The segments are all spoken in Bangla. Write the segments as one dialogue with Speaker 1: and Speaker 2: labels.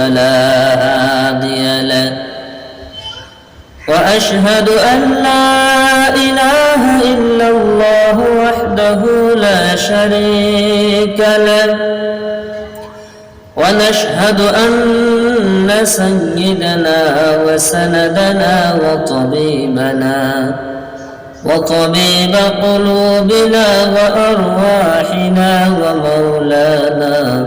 Speaker 1: فلا هادي له. وأشهد أن لا إله إلا الله وحده لا شريك له. ونشهد أن سيدنا وسندنا وطبيبنا وطبيب قلوبنا وأرواحنا ومولانا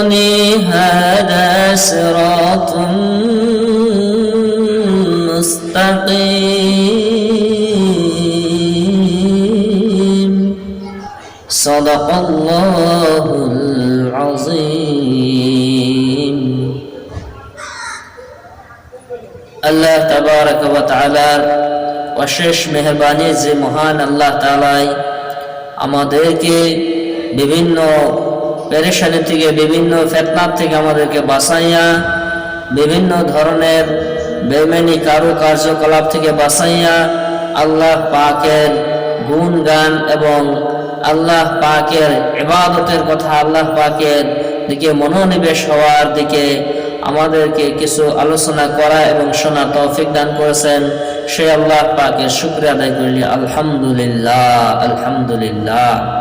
Speaker 1: اعبدوني هذا صراط مستقيم صدق الله العظيم আল্লাহ তাবারক ওয়া তাআলার অশেষ মেহেরবানি যে মহান আল্লাহ তাআলাই আমাদেরকে বিভিন্ন পেরেশানি থেকে, বিভিন্ন ফেতনার থেকে আমাদেরকে বাঁচাইয়া, বিভিন্ন ধরনের বেমেনি কারু কার্যকলাপ থেকে বাঁচাইয়া আল্লাহ পাকের গুণ গান এবং আল্লাহ পাকের ইবাদতের কথা আল্লাহ পাকের দিকে মনোনিবেশ হওয়ার দিকে আমাদেরকে কিছু আলোচনা করা এবং শোনা তৌফিক দান করেছেন। সে আল্লাহ পাকে শুক্রিয়া আদায় করলি। আলহামদুলিল্লাহ আলহামদুলিল্লাহ।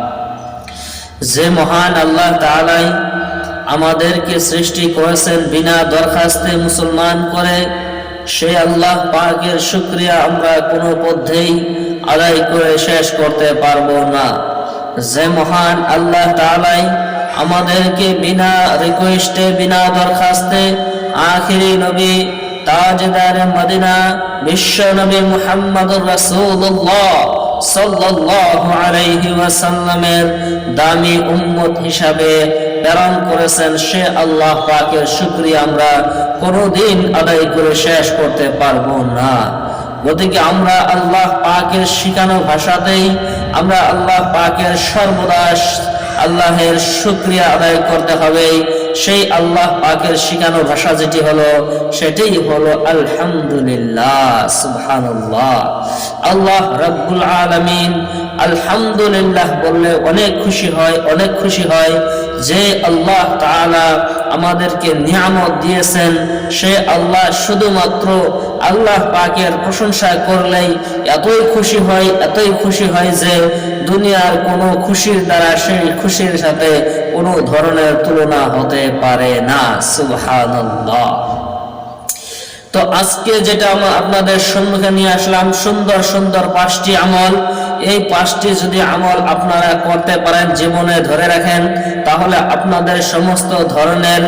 Speaker 1: যে মহান আল্লাহ তাআলাই আমাদেরকে সৃষ্টি করেছেন বিনা দরখাস্তে মুসলমান করে, সে আল্লাহ পাকের শুক্রিয়া আমরা কোনো পদ্ধেই আদায় করে শেষ করতে পারব না। যে মহান আল্লাহ তাআলাই আমাদেরকে বিনা রিকোয়েস্টে বিনা দরখাস্তে আখিরি নবী, তাজদার মদিনা, বিশ্ব নবী মুহাম্মদুর রাসূলুল্লাহ সাল্লাল্লাহু আলাইহি ওয়াসাল্লামের দামি উম্মত হিসাবে প্রেরণ করেছেন, সে আল্লাহ পাকের শুকরিয়া আমরা কোনোদিন আদায় করে শেষ করতে পারব না। গতিকে আমরা আল্লাহ পাকের শিখানো ভাষাতেই আমরা আল্লাহ পাকের সর্বদা আল্লাহের শুক্রিয়া আদায় করতে হবে। সেই আল্লাহ পাকের শিখানো ভাষা যেটি হলো সেটাই হলো আলহামদুলিল্লাহ সুবহানাল্লাহ। আল্লাহ রাব্বুল আলামিন আলহামদুলিল্লাহ বললে অনেক খুশি হয়, অনেক খুশি হয়। যে আল্লাহ তাআলা আমাদেরকে নিয়ামত দিয়েছেন, সে আল্লাহ শুধুমাত্র আল্লাহ পাকের প্রশংসা করলেই এতই খুশি হয়, এতই খুশি হয় যে দুনিয়ার কোনো খুশির দ্বারা সেই খুশির সাথে কোনো ধরনের তুলনা হতে পারে না। সুবহানাল্লাহ। তো আজকে যেটা আমরা আপনাদের সম্মুখে নিয়ে আসলাম, সুন্দর সুন্দর পাঁচটি আমল। এই পাঁচটি যদি আমল আপনারা করতে পারেন, জীবনে ধরে রাখেন, তাহলে আপনাদের সমস্ত ধরনের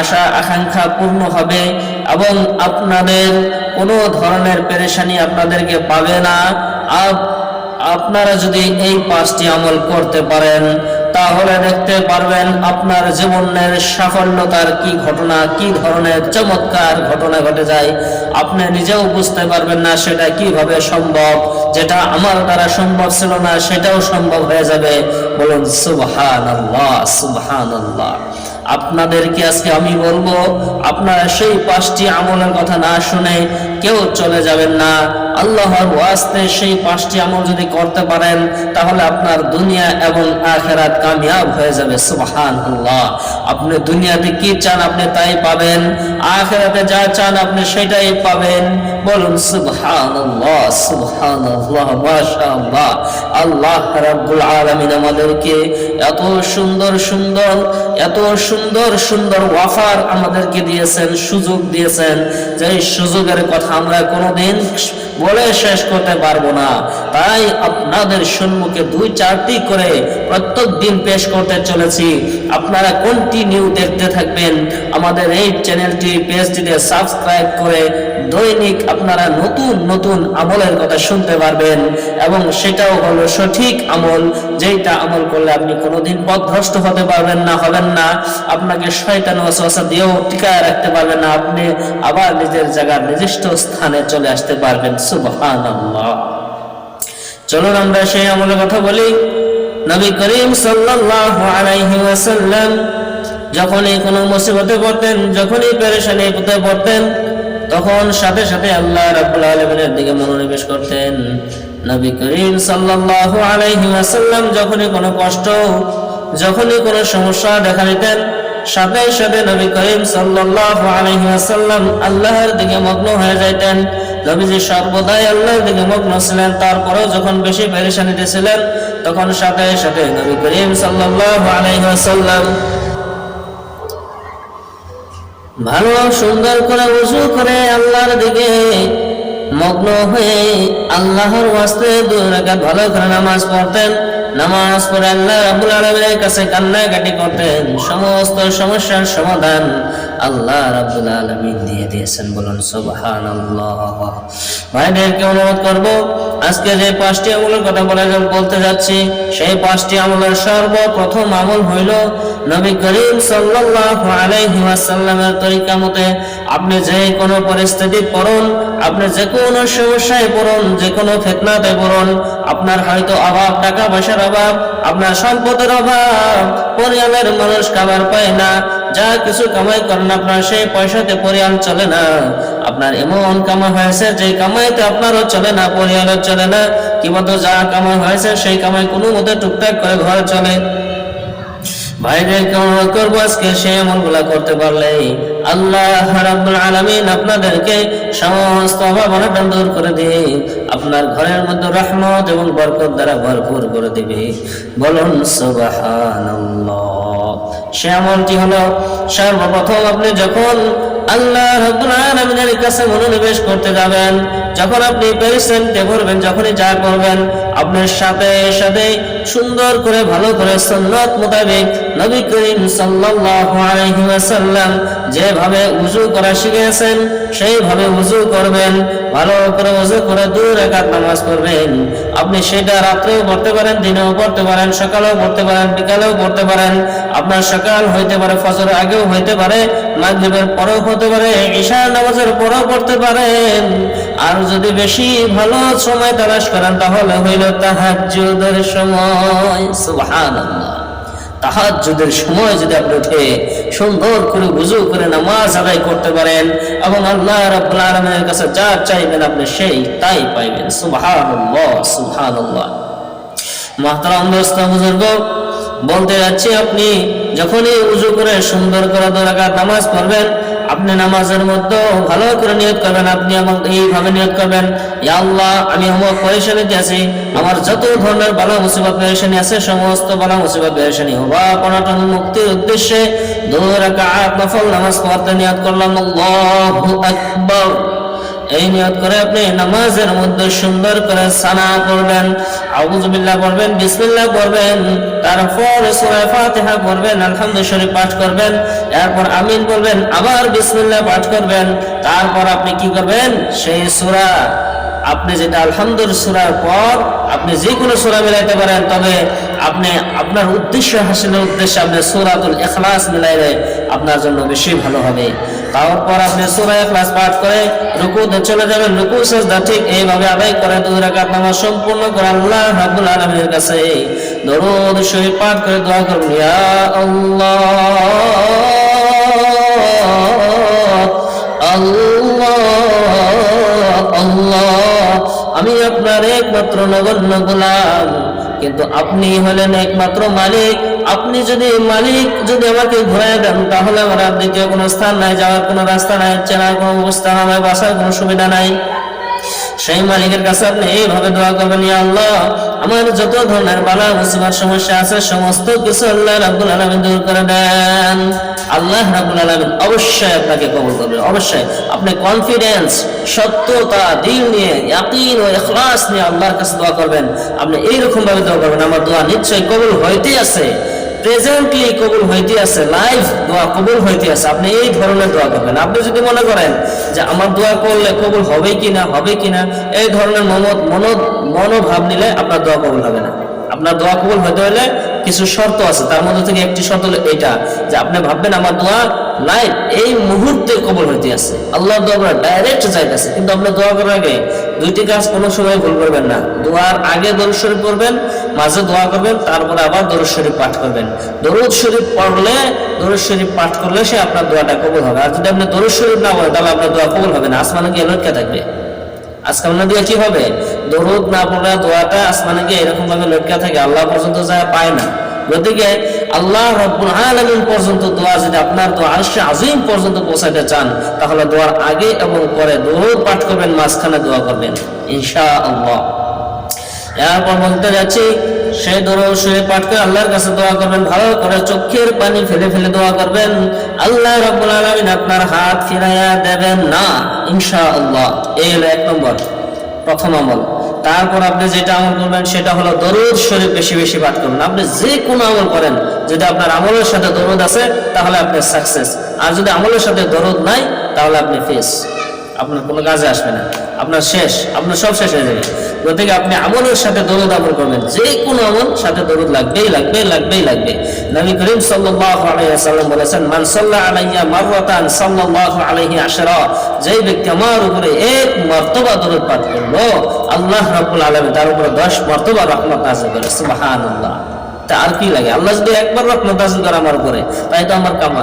Speaker 1: আশা, আকাঙ্ক্ষা পূর্ণ হবে এবং আপনাদের কোনো ধরনের পেরেশানি আপনাদেরকে পাবে না। আপনারা যদি এই পাঁচটি আমল করতে পারেন তাহলে দেখতে পারবেন আপনার জীবনের সাফল্যতার কি ঘটনা, কি ধরনের চমৎকার ঘটনা ঘটে যায়। আপনি নিজেও বুঝতে পারবেন না সেটা কীভাবে সম্ভব, যেটা আমার দ্বারা সম্ভব ছিল না সেটাও সম্ভব হয়ে যাবে। বলুন সুবহান আল্লাহ আল্লাহ আপনাদেরকে আজকে আমি বলব, আপনারা সেই পাঁচটি আমলের কথা না শুনে কেউ চলে যাবেন না। আল্লাহর ওয়াস্তে সেই পাঁচটি আমল যদি করতে পারেন, তাহলে আপনার দুনিয়া এবং আখেরাত কামিয়াব হয়ে যাবে। সুবহান আল্লাহ আপনি দুনিয়াতে কি চান আপনি তাই পাবেন, আখেরাতে যা চান আপনি সেটাই পাবেন। বলুন সুবহান আল্লাহ সুবহান আল্লাহ মাশাআল্লাহ। আল্লাহ রাব্বুল আলামিন আমাদেরকে এত সুন্দর সুন্দর, এত সুন্দর সুন্দর সুন্দর ওয়াফার আমাদেরকে দিয়েছেন সুযোগ দিয়েছেন। যে সুযোগের কথা আমরা কোনোদিন বলে শেষ করতে পারব না। তাই আপনাদের সম্মুখে দুই চারটি করে প্রত্যেক দিন পেশ করতে চলেছি। আপনারা কন্টিনিউ দেখতে থাকবেন। আমাদের এই চ্যানেলটি পেজটিতে সাবস্ক্রাইব করে দৈনিক আপনারা নতুন নতুন আমলের কথা শুনতে পারবেন। এবং সেটাও হলো সঠিক আমল যেটা আমল করলে আপনি কোনোদিন পথভ্রষ্ট হতে পারবেন না, হবেন না। আপনাকে শয়তান ওয়াসওয়াসা দিয়েও টিকায় রাখতে পারবেন না। আপনি আবার নিজের জায়গার নির্দিষ্ট স্থানে চলে আসতে পারবেন। চলুন আমরা সেই আমলের কথা বলি। নবী করিম সাল্লাল্লাহু আলাইহি ওয়াসাল্লাম যখনই কোনো মুসিবতে পড়তেন, যখনই পেরেশানি পড়তে পড়তেন, তখন সাথে সাথে আল্লাহ রাব্বুল আলামিনের দিকে মনোনিবেশ করতেন। নবী করিম সাল্লাল্লাহু আলাইহি ওয়াসাল্লাম যখনই কোনো কষ্ট, যখনই কোনো সমস্যা দেখা দিতেন, সাথে সাথে নবী করিম সাল্লাল্লাহু আলাইহি ওয়াসাল্লাম আল্লাহর দিকে মগ্ন হয়ে যাইতেন। নবীজি সর্বদাই আল্লাহর দিকে মগ্ন ছিলেন তারপরেও যখন বেশি পেরেশানিতে ছিলেন তখন সাথে সাথে নবী করিম সাল্লাল্লাহু আলাইহি ওয়াসাল্লাম ভালো সুন্দর করে উজু করে আল্লাহর দিকে মগ্ন হয়ে আল্লাহর ওয়াস্তে দুই ভালো করে নামাজ পড়তেন। নামাজ পড়ে আল্লাহ রাব্বুল আলামিনের কাছে কান্নাকাটি করতেন। সমস্ত সমস্যার সমাধান আল্লাহ রাব্বুল আলামিন দিয়ে দিয়েছেন বলুন, সুবহানাল্লাহ। ভাইদেরকে অনুরোধ করব, আজকে যে পাঁচটি আমলের কথা বলে বলতে যাচ্ছি, সেই পাঁচটি আমলের সর্বপ্রথম আমল হইল নবী করিম সাল্লাল্লাহু আলাইহি ওয়াসাল্লামের তরিকা মতে, আপনি যে কোনো পরিস্থিতি পড়ুন, আপনি যে কোনো সমস্যায় পড়ুন, যে কোনো ফিতনাতে পড়ুন, আপনার হয়তো অভাব টাকা পয়সার অভাব, আপনার সম্পদের অভাব পরিবারের মানুষ খাবার পায় না যা কিছু কামাই করেন আপনার, সেই পয়সাতে পরিয়াল চলে না। আপনার এমন কামাই হয়েছে যে কামাইতে আপনারও চলে না, পরিয়ালের চলে না। কি মতো যা কামাই হয়েছে, সেই কামাই কোনো মতে টুকটাক করে ঘর চলে। করব আজকে? সে করতে পারলে আল্লাহ রাব্বুল আলামিন আপনাদেরকে সমস্ত দূর করে দিয়ে আপনার ঘরের মধ্যে রহমত এবং বরকত দ্বারা ভরপুর করে দিবে। বলুন, সুবহানাল্লাহ। সে আমলটি হলো সর্বপ্রথম আপনি যখন আল্লাহ রাব্বুল আলামিনের কাছে মনোনিবেশ করতে যাবেন। যখন আপনি পেরেছেনতে করবেন যখনই যা করবেন, আপনার সাথে সাথে সুন্দর করে, ভালো করে সুন্নাত মোতাবেক নবী করিম ওয়াসাল্লাম যেভাবে উজু করা শিখেছেন সেইভাবে উজু করবেন। ভালো করে উজু করে দুই রাকাত নামাজ পড়বেন। আপনি সেটা রাত্রেও পড়তে পারেন, দিনেও পড়তে পারেন, সকালেও পড়তে পারেন, বিকালেও পড়তে পারেন। আপনার সকাল হইতে পারে, ফজর আগেও হইতে পারে মাগরিবের পরেও হতে পারে, ঈশার নামাজের পরেও পড়তে পারেন। আর যদি বেশি ভালো সময় তালাশ করেন, তাহলে হইল তাহাজ্জুদের সময়। সুবহানাল্লাহ। তাহাজ্জুদের সময় যদি আপনি উঠে সুন্দর করে বুঝু করে নামাজ আদায় করতে পারেন, এবং আল্লাহ রাব্বুল আলামিনের কাছে যা চাইবেন আপনি সেই তাই পাইবেন। সুবহানাল্লাহ সুবহানাল্লাহ। মাহতারাম দোস্ত, বুজুর্গ বলতে যাচ্ছি আপনি যখনই উজু করে সুন্দর করে দু রাকাত নামাজ পড়বেন, আপনি নামাজের মধ্যে ভালো করে নিয়োগ করবেন, আপনি আমার এইভাবে নিয়োগ করবেন, ইয়া আল্লাহ, আমি আমার পরেশানিতে আছি আমার যত ধরনের বালা মুসিবত পেরেশানি আছে, সমস্ত বালা মুসিবত পেরেশানি হবা। অনটন মুক্তির উদ্দেশ্যে দু নফল নামাজ পড়তে নিয়ত করলাম, আল্লাহু আকবার। এই নিয়ত করে আপনি নামাজের মধ্যে সুন্দর করে সানা পড়বেন। আউযুবিল্লাহ পড়বেন, বিসমিল্লাহ পড়বেন, তারপর সূরা ফাতিহা আলহামদুলিল্লাহ শরীফ পাঠ করবেন, এরপর আমিন বলবেন আবার বিসমিল্লাহ পাঠ করবেন, তারপর আপনি কি করবেন? সেই সূরা, আপনি যেটা আলহামদুলিল্লাহ সূরার পর আপনি যে কোনো সূরা মিলাইতে পারেন, তবে আপনি, আপনার উদ্দেশ্য হাসিলের উদ্দেশ্যে আপনি সূরাতুল এখলাস মিলাইলে আপনার জন্য বেশি ভালো হবে। তারপর আপনি সূরা ইখলাস পাঠ করে রুকুতে চলে যাবেন। রুকু, সাজদা ঠিক এইভাবে আদায় করে দুই রাকাত নামাজ সম্পূর্ণ করে আল্লাহ রাব্বুল আলামিনের কাছে। দরুদ শরীফ পাঠ করে দোয়া করুন, ইয়া আল্লাহ, আমি আপনার একমাত্র নগণ্য গোলাম। কিন্তু আপনি হলেন একমাত্র মালিক আপনি যদি মালিক যদি আমাকে ঘুরাই দেন, তাহলে আমার আর দ্বিতীয় কোনো স্থান নাই, যাওয়ার কোনো রাস্তা নাই, চেনার কোনো অবস্থা আমার বাসার কোনো সুবিধা নাই। সেই মালিকের কাছে আপনি এইভাবে দোয়া করবেন আল্লাহ আমার যত ধরনের বালা, মুসিবত, সমস্যা আছে, সমস্ত কিছু আল্লাহ রাব্বুল আলামিন দূর করে দেন। আল্লাহ রাব্বুল আলামিন অবশ্যই আপনাকে কবুল করবেন অবশ্যই। আপনি কনফিডেন্স সত্যতা, দিল নিয়ে ইয়াকিন ও ইখলাস নিয়ে আল্লাহর কাছে দোয়া করবেন। আপনি এইরকম ভাবে দোয়া করবেন, আমার দোয়া নিশ্চয়ই কবুল হইতেই আছে। প্রেজেন্টলি কবুল হইতে আছে লাইভ দোয়া কবুল হইতে আছে। আপনি এই ধরনের দোয়া করবেন। আপনি যদি মনে করেন যে আমার দোয়া করলে কবুল হবে কি না হবে কি না এই ধরনের মনো মনো মনোভাব নিলে আপনার দোয়া কবুল হবে না। আপনার দোয়া কবুল হতে হলে কিছু শর্ত আছে। তার মধ্যে থেকে একটি শর্ত হলো এটা, যে আপনি ভাববেন আমার দোয়া লাইভ এই মুহূর্তে কবুল হইতে আছে। আল্লাহর দোয়া ডাইরেক্ট যাইতেছে, কিন্তু আপনি দোয়া করার আগে দুইটি কাজ কোনো সময় ভুল করবেন না। দোয়ার আগে দরুদ শরীফ পড়বেন, মাঝে দোয়া করবেন, তারপরে আবার দরুদ শরীফ পাঠ করবেন। দরুদ শরীফ পড়লে, দরুদ শরীফ পাঠ করলে সে আপনার দোয়াটা কবল হবে। আর যদি আপনি দরুদ শরীফ না পড়েন, তাহলে আপনার দোয়া কবল হবে না। আসমানে গিয়ে লটকে থাকবে। আসমানে দিয়ে কি হবে? দরুদ না পড়া দোয়াটা আসমানে গিয়ে এরকম ভাবে লটকা থাকে, আল্লাহ পর্যন্ত যা পায় না। গতিকে আল্লাহ রব্বুল আলমিন পর্যন্ত দোয়া যদি আপনার দোয়া আরশে আজিম পর্যন্ত পৌঁছাতে চান, তাহলে দোয়ার আগে এবং পরে দরুদ পাঠ করবেন, মাঝখানে দোয়া করবেন, ইনশাআল্লাহ। এরপর বলতে যাচ্ছি সেই দরুদ শুয়ে পাঠ আল্লাহর কাছে দোয়া করবেন, ভালো করে চোখের পানি ফেলে ফেলে দোয়া করবেন। আল্লাহ রাব্বুল আলামিন আপনার হাত ফিরাইয়া দেবেন না, ইনশাআল্লাহ। এই হলো এক নম্বর, প্রথম আমল। তারপর আপনি যেটা আমল করবেন সেটা হলো দরুদ শরীফ বেশি বেশি পাঠ করুন। আপনি যে কোনো আমল করেন, যদি আপনার আমলের সাথে দরুদ আছে, তাহলে আপনি সাকসেস আর যদি আমলের সাথে দরুদ নাই, তাহলে আপনি ফেস আপনার কোনো কাজে আসবে না। আপনার শেষ, আপনার সব শেষ হয়ে যাবে। গতিকে আপনি আমলের সাথে দরুদ আমল করবেন। যে কোনো আমল সাথে দরুদ লাগবেই লাগবে লাগবেই লাগবে। নবী করিম সাল্লাল্লাহু আলাইহি ওয়াসাল্লাম বলেছেন, মান সাল্লা আলাইয়া মাররাতান সাল্লাল্লাহু আলাইহি আশরা যেই ব্যক্তি আমার উপরে এক মর্তবা দরুদ পাঠ করল, আল্লাহ রাব্বুল আলামিন তার উপরে 10 মর্তবা রহমত নাযিল করে সুবহানাল্লাহ। তা আর কি লাগে? আল্লাহ যদি একবার রহমত নাজিল করে আমার উপরে, তাই তো আমার কামা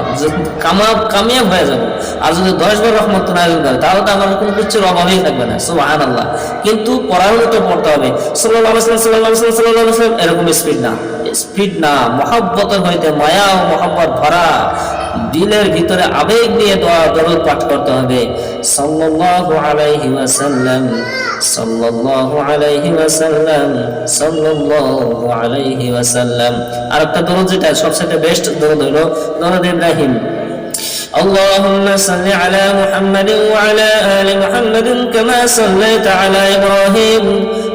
Speaker 1: কামা কামিয়াব হয়ে যাবে। আর যদি দশ বার রহমত নাজিল করে, তাহলে তো আমার কোনো কিছুর অভাবই থাকবে না। সুবহান আল্লাহ কিন্তু মতো পড়তে হবে। ওয়াসাল্লাম, সাল্লাল্লাহু আলাইহি ওয়াসাল্লাম এরকম স্পিড না। স্পিড না। মহব্বতের হইতে মায়া ও মহব্বত ভরা। দিলের ভিতরে আবেগ নিয়ে দোয়া দরুদ পাঠ করতে হবে। সাল্লাল্লাহু আলাইহি ওয়াসাল্লাম সাল্লাল্লাহু আলাইহি ওয়াসাল্লাম সাল্লাল্লাহু আলাইহি ওয়াসাল্লাম আর একটা দরুদ যেটা সবচেয়ে বেস্ট দরুদ হলো দরুদ ইব্রাহিম اللهم صل على محمد وعلى آل محمد كما صليت على إبراهيم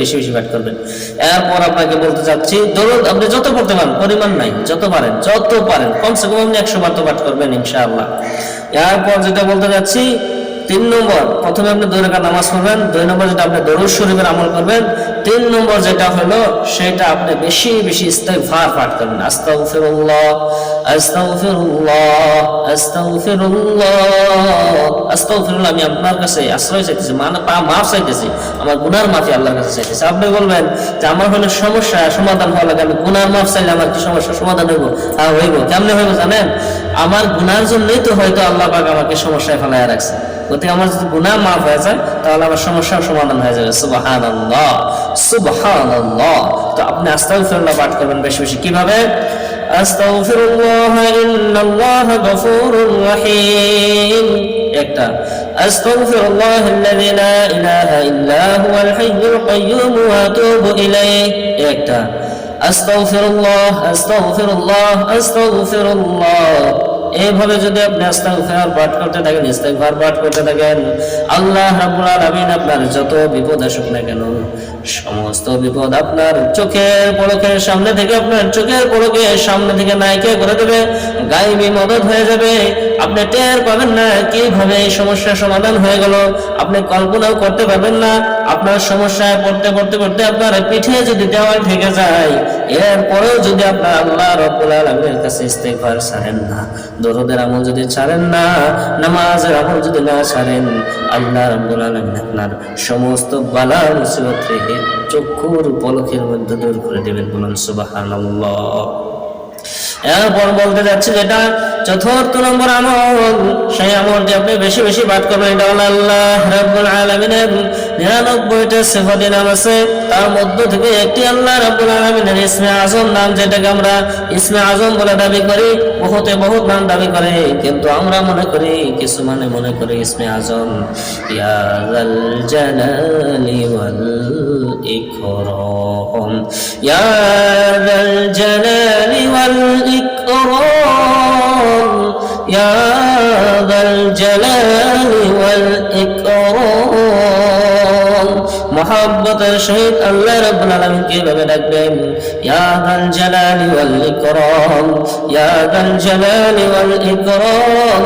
Speaker 1: বেশি বেশি পাঠ করবেন। এরপর আপনাকে বলতে চাচ্ছি, দরুদ আপনি যত পড়তে পারেন, পরিমাণ নাই, যত পারেন যত পারেন, কমসে কম আপনি একশো বার তো পাঠ করবেন ইনশাআল্লাহ। এরপর যেটা বলতে চাচ্ছি তিন নম্বর, প্রথমে আপনি দুই রাকাত নামাজ পড়বেন, দুই নম্বর যেটা আপনি দরুদ শরীফের আমল করবেন, তিন নম্বর যেটা হলো সেটা আপনি বেশি বেশি ইস্তেগফার পাঠ করবেন। আস্তাগফিরুল্লাহ আস্তাগফিরুল্লাহ আস্তাগফিরুল্লাহ আস্তাগফিরুল্লাহ, আমি আপনার কাছে আশ্রয় চাইতেছি মানে পা মাফ চাইতেছি, আমার গুনার মাফি আল্লাহর কাছে চাইতেছি। আপনি বলবেন যে আমার হলো সমস্যা, সমাধান হওয়া লাগে, আমি গুনার মাফ চাইলে আমার কি সমস্যা, সমাধান হইব? হ্যাঁ হইব। কেমনে হইব জানেন? আমার গুনার জন্যই তো হয়তো আল্লাহ পাক আমাকে সমস্যায় ফেলায় রাখছে। গতিকে আমার যদি গুনাহ মাফ হয়ে যায়, তাহলে আমার সমস্যার সমাধান হয়ে যাবে। সুবাহান আল্লাহ সুবাহান আল্লাহ তো আপনি আস্তাগফিরুল্লাহ পাঠ করবেন বেশি বেশি। কীভাবে? আস্তাগফিরুল্লাহ ইন্নাল্লাহ গফুরুর রহিম। একটা, আস্তাগফিরুল্লাহ আল্লাযী লা ইলাহা ইল্লা হুয়াল হাইয়ুল কাইয়্যুম ওয়া আতুবু ইলাইহি। একটা, আস্তাগফিরুল্লাহ আস্তাগফিরুল্লাহ আস্তাগফিরুল্লাহ। এইভাবে যদি আপনি আস্তাগফার পাঠ করতে থাকেন, ইস্তেগফার পাঠ করতে থাকেন, আল্লাহ রাব্বুল আলামিন আপনার যত বিপদ আসুক না কেন, সমস্ত বিপদ আপনার চোখের পলকের সামনে থেকে, আপনার চোখের পলকের সামনে থেকে নায়কে করে দেবে গায়েবী মদত হয়ে যাবে। আপনি টের পাবেন না কীভাবে এই সমস্যার সমাধান হয়ে গেল, আপনি কল্পনাও করতে পারবেন না। আপনার সমস্যায় পড়তে পড়তে পড়তে আপনার পিঠে যদি দেওয়াল থেকে যায় এরপরেও যদি আপনার আল্লাহ রব্বুল আলমের কাছে ইস্তেফার ছাড়েন না, দরদের আমল যদি ছাড়েন না, নামাজের আমল যদি না ছাড়েন, আল্লাহ রব্বুল আলমিন আপনার সমস্ত বালা মুসিবত থেকে চক্ষুর পলকের মধ্যে দূর করে দেবেন। বলুন সুবাহ এরপর বলতে যাচ্ছে যেটা চতুর্থ নম্বর আমল। সেই আমলটি আপনি বেশি বেশি পাঠ করবেন এটা হলো আল্লাহ রাব্বুল আলামিনের নিরানব্বইটা সিফাতি নাম আছে। তার মধ্য থেকে একটি আল্লাহ রাব্বুল আলামিনের ইসমে আজম নাম, যেটাকে আমরা ইসমে আজম বলে দাবি করি। বহুতে বহুত নাম দাবি করে, কিন্তু আমরা মনে করি, কিছু মানে মনে করি ইসমে আজম। ইয়া যাল জালালি ওয়াল ইকরাম। ইয়া যাল জালালি ওয়াল ইকরাম ইয়া যাল জালালি ওয়াল ইকরাম মহাব্বতের সহিত আল্লাহ রাব্বুল আলামিন কীভাবে ডাকবেন? ইয়া দাল জালালি ওয়াল ইকরাম, ইয়া দাল জালালি ওয়াল ইকরাম,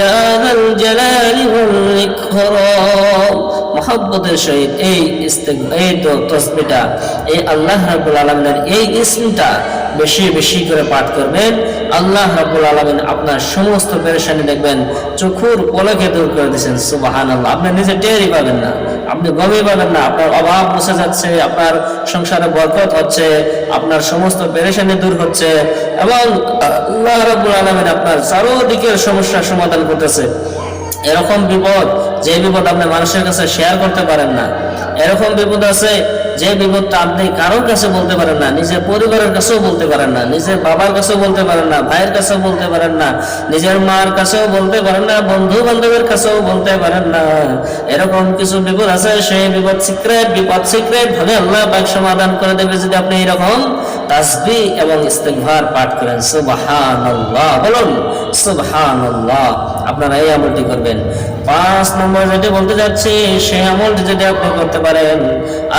Speaker 1: ইয়া দাল জালালি ওয়াল ইকরাম। মহাব্বতের সহিত এই ইস্তেগ, এই তসবিটা এই আল্লাহ রাব্বুল আলামিনের এই ইসমটা বেশি বেশি করে পাঠ করবেন। আল্লাহ রাব্বুল আলামিন আপনার সমস্ত পেরেশানি দেখবেন, চোখুর পলকে দূর করে দিয়েছেন। সুবহানাল্লাহ। আপনি নিজে টেরই পাবেন না। আপনি গমই পাবেন না, আপনার অভাব বসে যাচ্ছে, আপনার সংসারে বরকত হচ্ছে, আপনার সমস্ত পেরেশানি দূর হচ্ছে এবং আল্লাহ রাব্বুল আলমিন আপনার চারোদিকের সমস্যার সমাধান করতেছে। এরকম বিপদ, যে বিপদ আপনি মানুষের কাছে শেয়ার করতে পারেন না। এরকম বিপদ আছে যে বিপদটা আপনি কারোর কাছে বলতে পারেন না, নিজের পরিবারের কাছেও বলতে পারেন না, নিজের বাবার কাছেও বলতে পারেন না, ভাইয়ের কাছেও বলতে পারেন না, নিজের মার কাছেও বলতে পারেন না বন্ধু বান্ধবের কাছেও বলতে পারেন না। এরকম কিছু বিপদ আছে, সেই বিপদ সিক্রেট বিপদ সিক্রেট ভাবে আল্লাহ পাক সমাধান করে দেবে যদি আপনি এরকম তাসবি এবং ইস্তেগফার পাঠ করেন। সুবহানাল্লাহ, বলুন, সুবহানাল্লাহ, আপনারা এই আমলটি করবেন। পাঁচ নম্বর যেটি বলতে যাচ্ছি সেই আমলটি যদি আপনি করতে পারেন,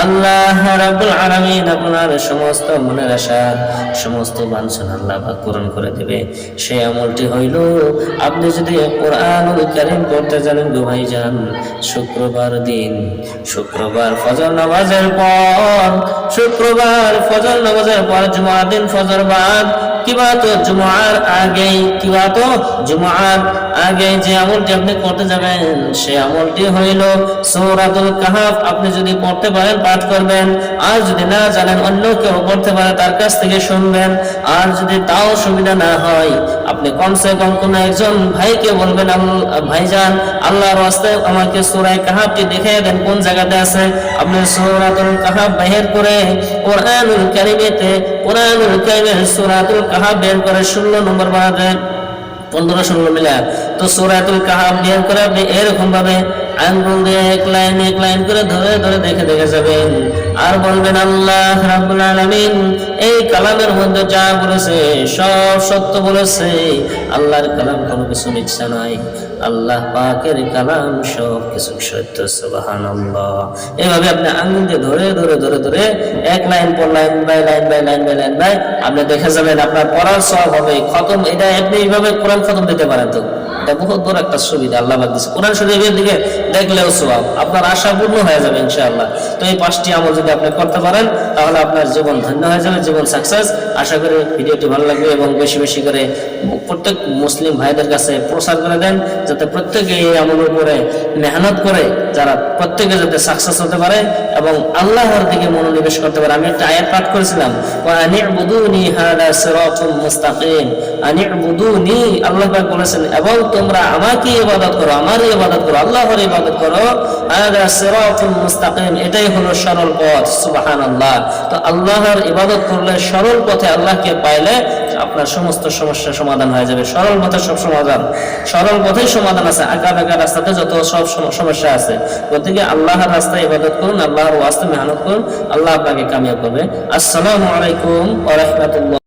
Speaker 1: আল্লাহ রাব্বুল আলামিন আপনার সমস্ত মনের আশা, সমস্ত বাঞ্ছনা আল্লাহ পূরণ করে দেবে। সেই আমলটি হইল, আপনি যদি কোরআনুল কারীম পড়তে জানেন গো ভাইজান শুক্রবার দিন, শুক্রবার ফজর নামাজের পর, শুক্রবার ফজর নামাজের পর, জুমার দিন ফজর বাদ কিবা তো জুমার আগেই, কিবাত জুমার আগে যে আমলটি আপনি করতে যাবেন, সে আমলটি হইল সৌরাতুল কাহাফ। আপনি যদি পড়তে পারেন, পাঠ করবেন। আর যদি না জানেন, অন্য কেউ পড়তে পারে, তার কাছ থেকে শুনবেন। আর যদি তাও সুবিধা না হয় আপনি কমসে কম কোন একজন ভাইকে বলবেন ভাইজান, আল্লাহর রাস্তায় আমাকে সুরায় কাহাবটি দেখে দেন, কোন জায়গাতে আছে? আপনি সুরাতুল কাহাব বাহির করে কোরআনুল কারিমেতে, কোরআনুল কারীমের সুরাতুল কাহাব বের করে 16 নম্বর বানাবেন পনেরো ষোলো মিলা তো সুরাতুল কাহাব বের করে আপনি এরকম ভাবে আঙ্গুল দিয়ে এক লাইন এক লাইন করে ধরে ধরে দেখে দেখে যাবেন। আর বলবেন, আল্লাহ রাব্বুল আলামিন এই কালামের মধ্যে যা বলেছে, সব সত্য বলেছে। আল্লাহর কালাম কোনো কিছু মিথ্যা নয়। আল্লাহ পাকের কালাম সব কিছু সত্য, সুবহানাল্লাহ। এভাবে আপনি আঙ্গুল দিয়ে ধরে ধরে ধরে ধরে এক লাইন পর line, by line by line by line, by, আপনি দেখে যাবেন আপনার পড়ার সব হবে, খতম। এটা আপনি এইভাবে কোরআন খতম দিতে পারেন তো। এটা বহুত বড় একটা সুবিধা, আল্লাহ দিচ্ছে কোরআন শরীফের দিকে দেখলেও সওয়াব আপনার আশা পূর্ণ হয়ে যাবে ইনশাআল্লাহ। তো এই পাঁচটি আমল যদি আপনি করতে পারেন, তাহলে আপনার জীবন ধন্য হয়ে যাবে, জীবন সাকসেস আশা করি ভিডিওটি ভালো লাগবে এবং বেশি বেশি করে প্রত্যেক মুসলিম ভাইদের কাছে প্রচার করে দেন, যাতে প্রত্যেকে এই আমলের উপরে মেহনত করে যারা প্রত্যেকে যাতে সাকসেস হতে পারে এবং আল্লাহর দিকে মনোনিবেশ করতে পারে। আমি একটা আয়াত পাঠ করেছিলাম আল্লাহ বলেছেন এবং তোমরা আমাকে ইবাদত করো আমারই ইবাদত করো, আল্লাহর ইবাদত করো হাদা সিরাতুম মুস্তাকিম, এটাই হলো সরল পথ, সুবহানাল্লাহ। তো আল্লাহর ইবাদত করলে সরল পথে আল্লাহকে পাইলে আপনার সমস্ত সমস্যার সমাধান হয়ে যাবে। সরল পথে সব সমাধান, সরল পথেই সমাধান আছে। আঁকা বাঁকা রাস্তাতে যত সব সমস্যা আছে, গতিকে আল্লাহর রাস্তায় ইবাদত করুন, আল্লাহর ওয়াস্তে মেহনত করুন, আল্লাহ আপনাকে কামিয়াব করবে। আসসালামু আলাইকুম ওয়া রাহমাতুল্লাহ।